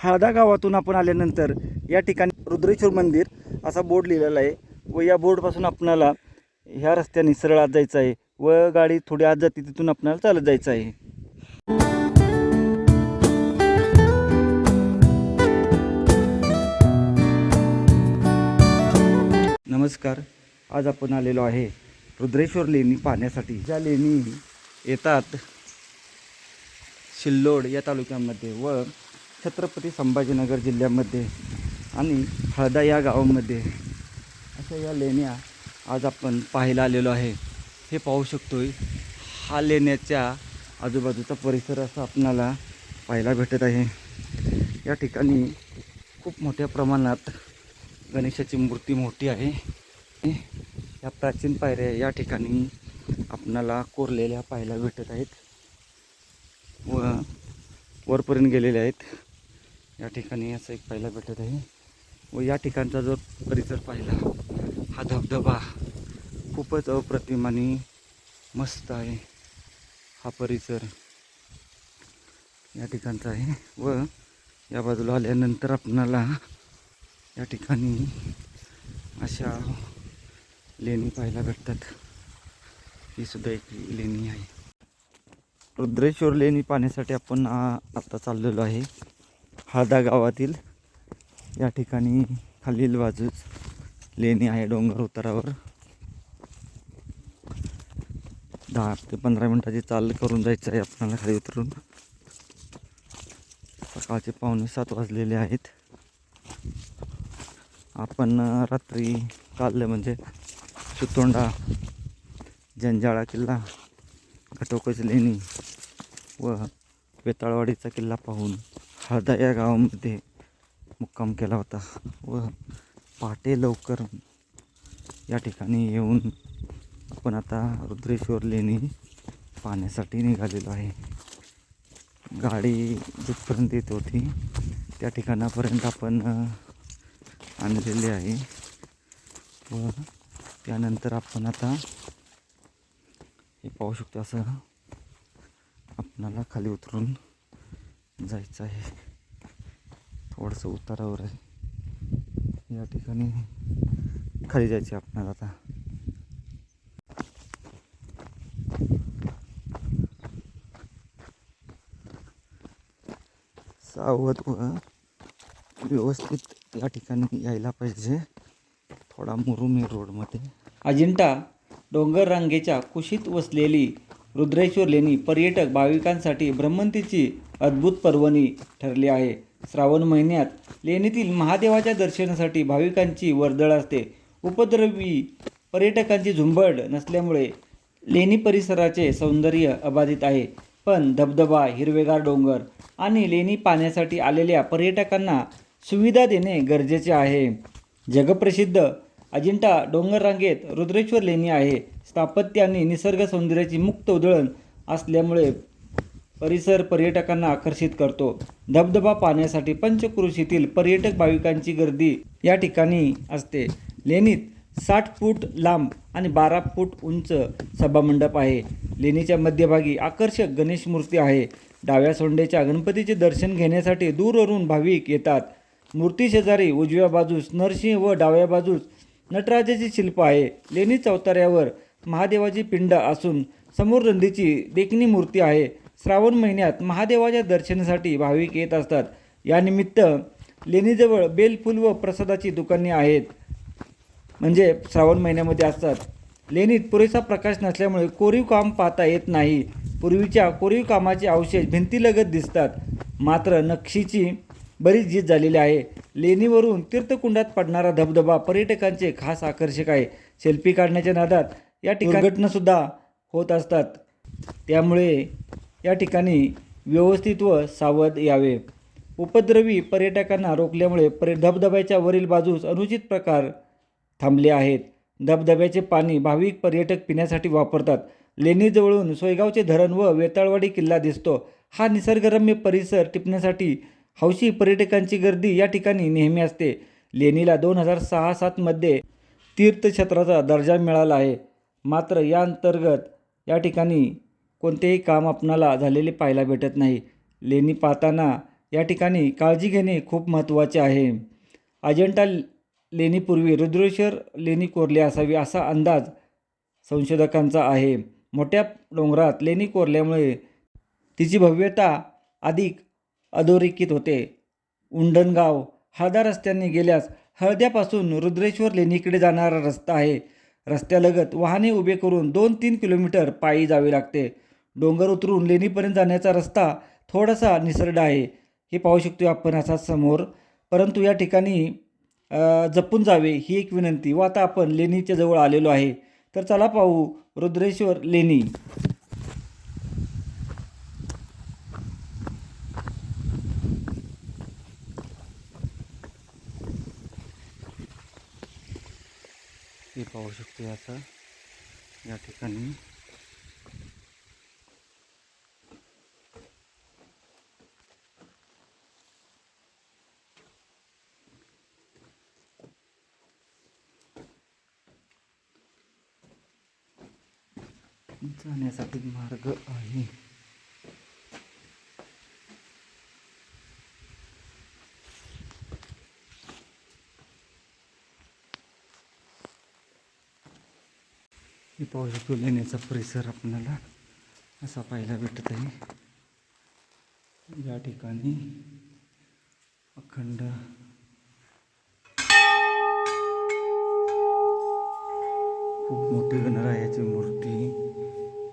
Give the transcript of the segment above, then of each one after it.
हाळदा गावातून आपण आल्यानंतर या ठिकाणी रुद्रेश्वर मंदिर असा बोर्ड लिहिलेला आहे व या बोर्डपासून आपणाला ह्या रस्त्याने सरळ आत जायचं आहे व गाडी थोडी आत जाते तिथून आपणाला चालत जायचं आहे. नमस्कार. आज आपण आलेलो आहे रुद्रेश्वर लेणी पाहण्यासाठी. ज्या लेणी येतात शिल्लोड या तालुक्यामध्ये व छत्रपती संभाजीनगर जिल्ह्यामध्ये आणि हळदा या गावामध्ये अशा या लेण्या आज आपण पाहायला आलेलो आहे. हे पाहू शकतो हा लेण्याच्या आजूबाजूचा परिसर असा आपणाला पाहायला भेटत आहे. या ठिकाणी खूप मोठ्या प्रमाणात गणेशाची मूर्ती मोठी आहे. या प्राचीन पायऱ्या या ठिकाणी आपणाला कोरलेल्या पाहायला भेटत आहेत व वरपर्यंत गेलेल्या आहेत. या ठिकाणी असं एक पाहायला भेटत आहे. व या ठिकाणचा जो परिसर पाहिला हा धबधबा खूपच अप्रतिम आणि मस्त आहे. हा परिसर या ठिकाणचा आहे. व या बाजूला आल्यानंतर आपणाला या ठिकाणी अशा लेणी पाहायला भेटतात. ही सुद्धा एक लेणी आहे. रुद्रेश्वर लेणी पाहण्यासाठी आपण आता चाललेलो आहे. हळदा गावातील या ठिकाणी खालील बाजूस लेणी आहे डोंगर उतारावर. दहा ते पंधरा मिनटाची चाल करून जायचं आहे आपल्याला खाली उतरून. सकाळचे पावणे सात वाजलेले आहेत. आपण रात्री काढलं म्हणजे सुतोंडा जंजाळा किल्ला घटोकच लेणी व वेताळवाडीचा किल्ला पाहून हळदा या गावामध्ये मुक्काम केला होता व पहाटे लवकर या ठिकाणी येऊन आपण आता रुद्रेश्वर लेणी पाहण्यासाठी निघालेलो आहे. गाडी जिथपर्यंत येत होती त्या ठिकाणापर्यंत आपण आणलेली आहे. व त्यानंतर आपण आता हे पाहू शकतो असं आपणाला खाली उतरून जायचं आहे. थोडंसं उतारावर आहे. या ठिकाणी खाली जायचे आपणाला आता. सावध व व्यवस्थित या ठिकाणी यायला पाहिजे. थोडा मुरुमी रोडमध्ये. अजिंठा डोंगर रांगेच्या कुशीत वसलेली रुद्रेश्वर लेणी पर्यटक भाविकांसाठी भ्रमंतीची अद्भुत पर्वणी ठरली आहे. श्रावण महिन्यात लेणीतील महादेवाच्या दर्शनासाठी भाविकांची वर्दळ असते. उपद्रवी पर्यटकांची झुंबड नसल्यामुळे लेणी परिसराचे सौंदर्य अबाधित आहे. पण धबधबा हिरवेगार डोंगर आणि लेणी पाहण्यासाठी आलेल्या पर्यटकांना सुविधा देणे गरजेचे आहे. जगप्रसिद्ध अजिंठा डोंगर रांगेत रुद्रेश्वर लेणी आहे. स्थापत्य आणि निसर्ग सौंदर्याची मुक्त उधळण असल्यामुळे परिसर पर्यटकांना आकर्षित करतो. धबधबा पाहण्यासाठी पंचक्रोशीतील पर्यटक भाविकांची गर्दी या ठिकाणी असते. लेणीत साठ फूट लांब आणि बारा फूट उंच सभामंडप आहे. लेणीच्या मध्यभागी आकर्षक गणेश मूर्ती आहे. डाव्या सोंडेच्या गणपतीचे दर्शन घेण्यासाठी दूरवरून भाविक येतात. मूर्ती शेजारी उजव्या बाजूस नरसिंह व डाव्या बाजूस नटराजाचे शिल्प आहे. लेणी चौताऱ्यावर महादेवाची पिंड असून समोर नंदीची देखणी मूर्ती आहे. श्रावण महिन्यात महादेवाच्या दर्शनासाठी भाविक येत असतात. यानिमित्त लेणीजवळ बेलफूल व प्रसादाची दुकाने आहेत. म्हणजे श्रावण महिन्यामध्ये असतात. लेणीत पुरेसा प्रकाश नसल्यामुळे कोरीव काम पाहता येत नाही. पूर्वीच्या कोरीव कामाचे अवशेष भिंतीलगत दिसतात. मात्र नक्षीची बरीच झीज झालेली आहे. लेणीवरून तीर्थकुंडात पडणारा धबधबा पर्यटकांचे खास आकर्षक आहे. सेल्फी काढण्याच्या नादात या ठिकाणी दुर्घटनासुद्धा होत असतात. त्यामुळे या ठिकाणी व्यवस्थित व सावध यावे. उपद्रवी पर्यटकांना रोखल्यामुळे पर्य धबधब्याच्या वरील बाजूस अनुचित प्रकार थांबले आहेत. धबधब्याचे पाणी भाविक पर्यटक पिण्यासाठी वापरतात. लेणीजवळून सोयगावचे धरण व वेताळवाडी किल्ला दिसतो. हा निसर्गरम्य परिसर टिपण्यासाठी हौशी पर्यटकांची गर्दी या ठिकाणी नेहमी असते. लेणीला दोन हजार सहा सातमध्ये तीर्थक्षेत्राचा दर्जा मिळाला आहे. मात्र या अंतर्गत या ठिकाणी कोणतेही काम आपणाला झालेले पाहायला भेटत नाही. लेणी पाहताना या ठिकाणी काळजी घेणे खूप महत्त्वाचे आहे. अजंठा लेणीपूर्वी रुद्रेश्वर लेणी कोरली असावी असा अंदाज संशोधकांचा आहे. मोठ्या डोंगरात लेणी कोरल्यामुळे तिची भव्यता अधिक अधोरेखित होते. उंडणगाव हळदा रस्त्याने गेल्यास हळद्यापासून रुद्रेश्वर लेणीकडे जाणारा रस्ता आहे. रस्त्यालगत वाहने उभे करून दोन तीन किलोमीटर पायी जावे लागते. डोंगर उतरून लेणीपर्यंत जाण्याचा रस्ता थोडासा निसरडा आहे. हे पाहू शकतो आपण असा समोर. परंतु या ठिकाणी जपून जावे ही एक विनंती व आता आपण लेणीच्या जवळ आलेलो आहे. तर चला पाहू रुद्रेश्वर लेणी. हे पाहू शकतो याचा या ठिकाणी. जाण्यासाठी मार्ग आहे. पाहू शकतो लेण्याचा परिसर आपल्याला असा पाहायला भेटत आहे. या ठिकाणी अखंड खूप मोठी गणरायाची मूर्ती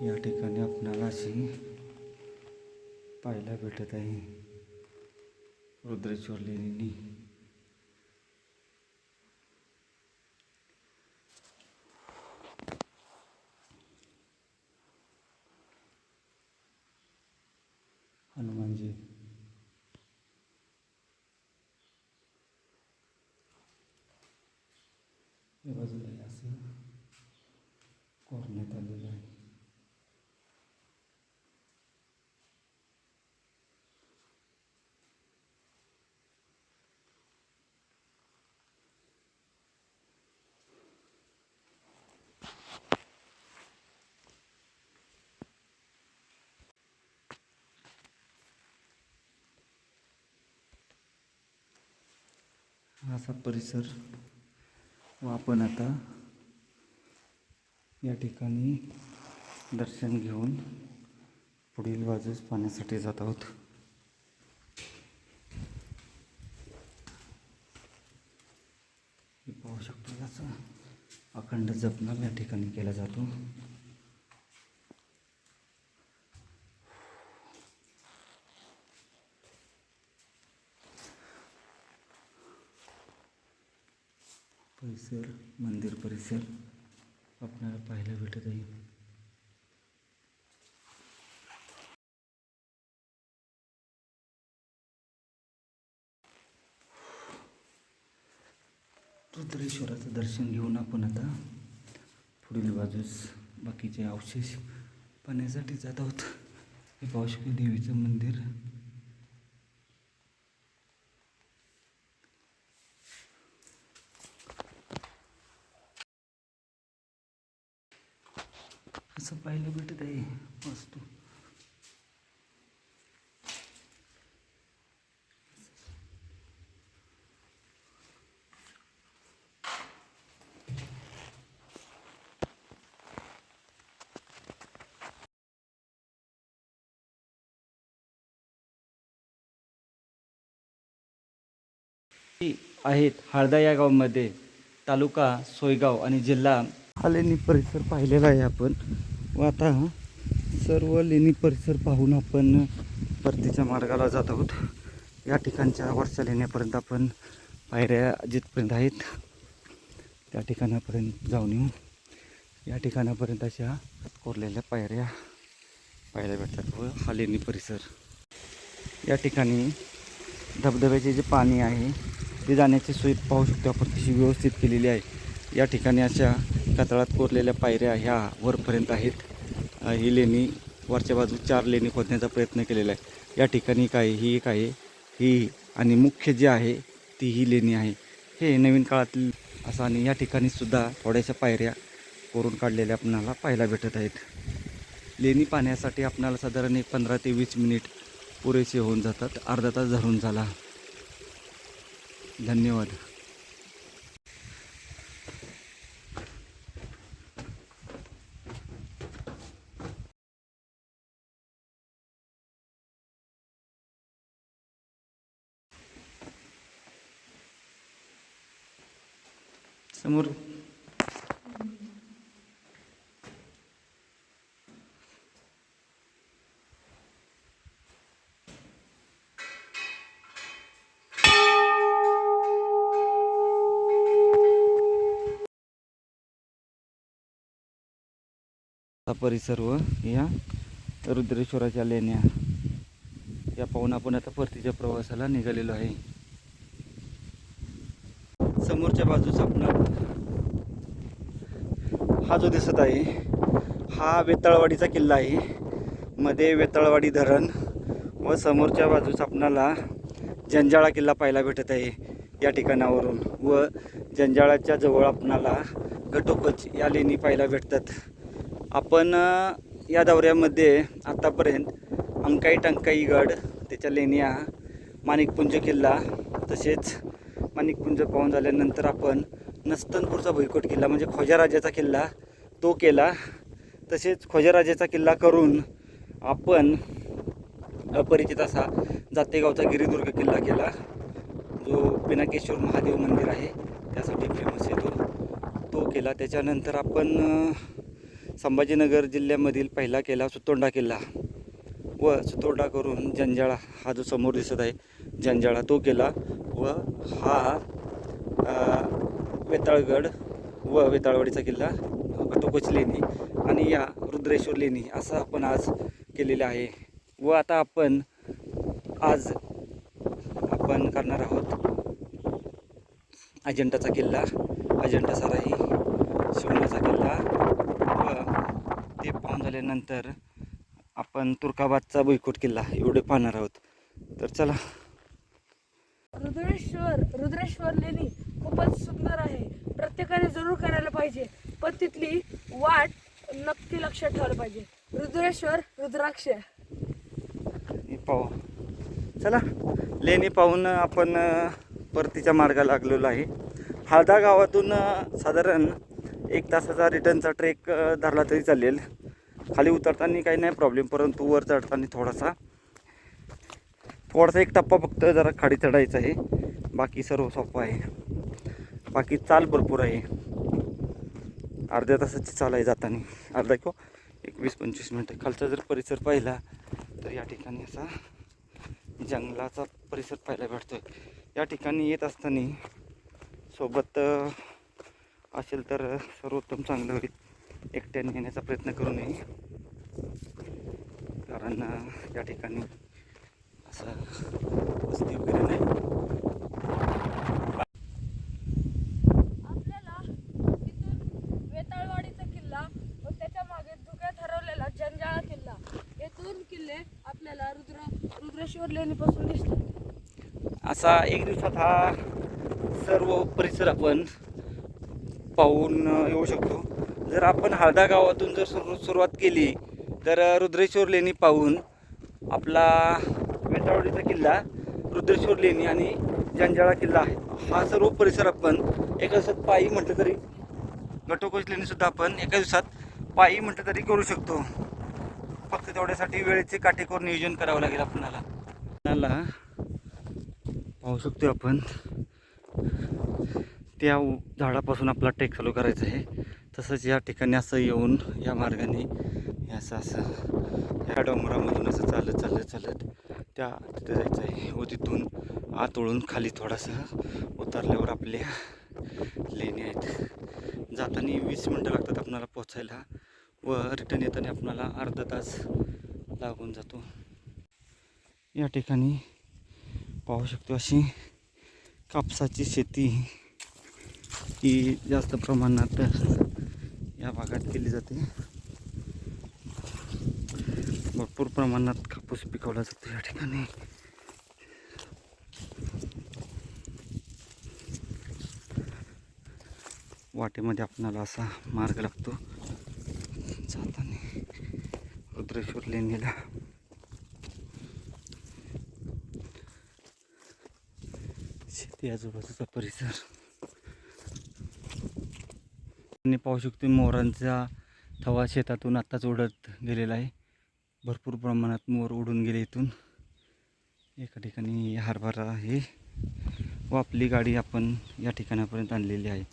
या ठिकाणी आपणाला अशी पाहायला भेटत आहे. रुद्रेश्वर लेणींनी हनुमानजी या बाजूला हे असं कोरण्यात आलेलं आहे हा असा परिसर व आपण आता या ठिकाणी दर्शन घेऊन पुढील बाजूस पाण्यासाठी जात आहोत. हे पाहू शकतो याचा अखंड जपणार या ठिकाणी केला जातो. परिसर मंदिर परिसर आपल्याला पाहायला भेटत आहे. रुद्रेश्वराचं दर्शन घेऊन आपण आता पुढील बाजूस बाकीचे अवशेष पाहण्यासाठी जात आहोत. हे पावशिकी देवीचं मंदिर. असं पाहायला भेटत आहे वस्तू आहेत हळदा या गावामध्ये तालुका सोयगाव आणि जिल्हा. लेणी परिसर पाहिलेला आहे आपण. व आता सर्व लेणी परिसर पाहून आपण परतीच्या मार्गाला जात आहोत. या ठिकाणच्या वरच्या लेण्यापर्यंत आपण पायऱ्या जिथपर्यंत आहेत त्या ठिकाणापर्यंत जाऊन येऊ. या ठिकाणापर्यंत अशा कोरलेल्या पायऱ्या पाहायला भेटतात व हा लेणी परिसर. या ठिकाणी धबधब्याचे जे पाणी आहे ते जाण्याची सोय पाहू शकतो आपण. तशी व्यवस्थित केलेली आहे. या ठिकाणी अशा कातळात कोरलेल्या पायऱ्या ह्या वरपर्यंत आहेत. ही लेणी वरच्या बाजू चार लेणी खोदण्याचा प्रयत्न केलेला आहे. या ठिकाणी काय ही एक आहे ही आणि मुख्य जी आहे ती ही लेणी आहे. हे नवीन काळातील असं आणि या ठिकाणी सुद्धा थोड्याशा पायऱ्या कोरून काढलेल्या आपणाला पाहायला भेटत आहेत. लेणी पाहण्यासाठी आपणाला साधारण एक पंधरा ते वीस मिनिट पुरेसे होऊन जातात. अर्धा तास धरून झाला. धन्यवाद. समोर. परिसर व या रुद्रेश्वराच्या लेण्या. या पाहून आपण आता परतीच्या प्रवासाला निघालेलो आहे. समोरच्या बाजूस आपण हा जो दिसत आहे हा वेताळवाडीचा किल्ला आहे. मध्ये वेताळवाडी धरण व समोरच्या बाजूस आपणाला जंजाळा किल्ला पाहायला भेटत आहे या ठिकाणावरून व जंजाळाच्या जवळ आपणाला घटोकच या लेणी पाहायला भेटतात. आपण या दौऱ्यामध्ये आत्तापर्यंत अंकाई टंकाई गड त्याच्या लेण्या माणिकपुंज किल्ला तसेच माणिकपुंज पाहून झाल्यानंतर आपण नस्तनपूरचा भुईकोट किल्ला म्हणजे खोजाराजाचा किल्ला तो केला. तसेच खोजाराजाचा किल्ला करून आपण अपरिचित असा जातेगावचा गिरिदुर्ग किल्ला केला जो पिनाकेश्वर महादेव मंदिर आहे त्यासाठी फेमस आहे तो. तो केला. त्याच्यानंतर आपण संभाजीनगर जिल्ह्यामधील पहिला केला सुतोंडा किल्ला. व सुतोंडा करून जंजाळा हा जो समोर दिसत आहे जंजाळा तो केला व हा वेताळगड व वेताळवाडीचा किल्ला घटोकोच लेणी आणि या रुद्रेश्वर लेणी असं आपण आज केलेलं आहे. व आता आपण आज आपण करणार आहोत अजंठाचा किल्ला अजंठा सराई शिवणाचा किल्ला व ते पाहून झाल्यानंतर आपण तुर्काबादचा भुईकोट किल्ला एवढे पाहणार आहोत. तर चला. रुद्रेश्वर रुद्रेश्वर लेणी खूपच सुंदर आहे. प्रत्येकाने जरूर करायला पाहिजे पण तिथली वाट नक्की लक्षात ठेवायला पाहिजे. रुद्रेश्वर रुद्राक्ष. पाहू. चला. लेणी पाहून आपण परतीच्या मार्गाला लागलेलो आहे. हाळदा गावातून साधारण एक तासाचा रिटर्नचा ट्रेक धरला तरी चालेल. खाली उतरताना काही नाही प्रॉब्लेम परंतु वर चढताना थोडासा थोडासा एक टप्पा फक्त जरा खाडी चढायचा आहे. बाकी सर्व सोपं आहे. बाकी चाल भरपूर आहे. अर्ध्या तासाची चाल आहे जाताना. अर्धा किंवा एक वीस पंचवीस मिनटं. खालचा जर परिसर पाहिला तर या ठिकाणी असा जंगलाचा परिसर पाहायला भेटतोय. या ठिकाणी येत असताना सोबत असेल तर सर्वोत्तम चांगलं होईल. एकट्याने येण्याचा प्रयत्न करू नये. कारण या ठिकाणी असं वस्ती वगैरे नाही. आपल्याला इथून वेताळवाडीचा किल्ला व त्याच्यामागे धुक्यात हरवलेला जंजाळा किल्ला हे दोन किल्ले आपल्याला रुद्र रुद्रेश्वर लेणीपासून दिसतात. असा एक दिवसात हा सर्व परिसर आपण पाहून येऊ शकतो. जर आपण हळदा गावातून जर सुरू सुरुवात केली तर रुद्रेश्वर लेणी पाहून आपला वेतावडीचा किल्ला रुद्रेश्वर लेणी आणि जंजाळा किल्ला आहे. हा सर्व परिसर आपण एका दिवसात पायी म्हटलं तरी घटोकोच लेणीसुद्धा आपण एका दिवसात पायी म्हटलं तरी करू शकतो. फक्त तेवढ्यासाठी वेळेचे काटेकोर नियोजन करावं लागेल आपणाला. आपणाला पाहू शकतो आपण. त्या झाडापासून आपला ट्रेक चालू करायचा आहे. तसंच या ठिकाणी असं येऊन या मार्गाने असं असं या डोंगरामधून असं चालत चालत चालत त्या तिथे जायचं आहे. व तिथून आत ओळून खाली थोडासा उतरल्यावर आपल्या लेणी आहेत. जाताना वीस मिनटं लागतात आपणाला पोचायला व रिटर्न येताना आपणाला अर्धा तास लागून जातो. या ठिकाणी पाहू शकतो अशी कापसाची शेती ही जास्त प्रमाणात केली जाते. भरपूर प्रमाणात कापूस पिकवला जातो या ठिकाणी. वाटेमध्ये आपणाला असा मार्ग लागतो. जाताना रुद्रेश्वर लेणीला. शेती आजूबाजूचा परिसर. आणि पाहू शकतो मोरांचा थवा शेतातून आत्ताच उडत गेलेला आहे. भरपूर प्रमाणात मोर उडून गेले इथून. एका ठिकाणी हरभरा आहे. व आपली गाडी आपण या ठिकाणापर्यंत आणलेली आहे.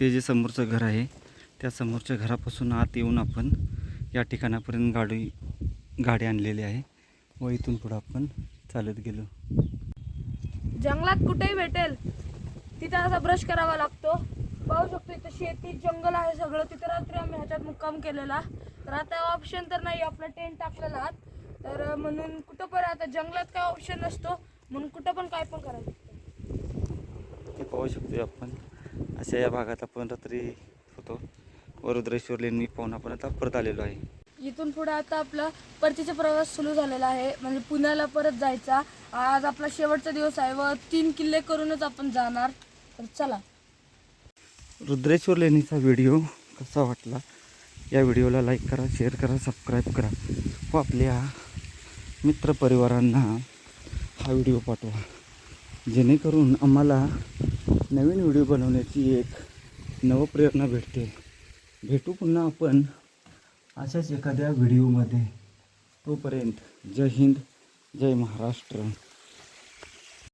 ते जे समोरचं घर आहे त्या समोरच्या घरापासून आत येऊन आपण या ठिकाणापर्यंत गाडी गाडी आणलेली आहे. व इथून पुढं आपण चालत गेलो. जंगलात कुठेही भेटेल तिथं असा ब्रश करावा लागतो. पाहू शकतो इथं शेती जंगल आहे सगळं. तिथं रात्री आम्ही ह्याच्यात मुक्काम केलेला. तर आता ऑप्शन तर नाही आपला टेंट टाकलेला आहात. तर म्हणून कुठं पण आता जंगलात काय ऑप्शन नसतो. म्हणून कुठं पण काय पण करायचं. ते पाहू शकतो आपण. अशा या भागात आपण रात्री होतो. व रुद्रेश्वर लेणी पाहून आपण आता परत आलेलो आहे. इथून पुढे आता आपला परतीचा प्रवास सुरू झालेला आहे. म्हणजे पुण्याला परत जायचा. आज आपला शेवटचा दिवस आहे. व तीन किल्ले करूनच आपण जाणार. तर चला. रुद्रेश्वर लेणीचा व्हिडिओ कसा वाटला? या व्हिडिओला लाईक करा शेअर करा सबस्क्राईब करा. व आपल्या मित्रपरिवारांना हा व्हिडिओ पाठवा. जेणेकरून आम्हाला नवीन व्हिडिओ बनवण्याची एक नवप्रेरणा भेटते. भेटू पुन्हा आपण अशाच एखाद्या व्हिडिओमध्ये. तोपर्यंत जय हिंद जय महाराष्ट्र.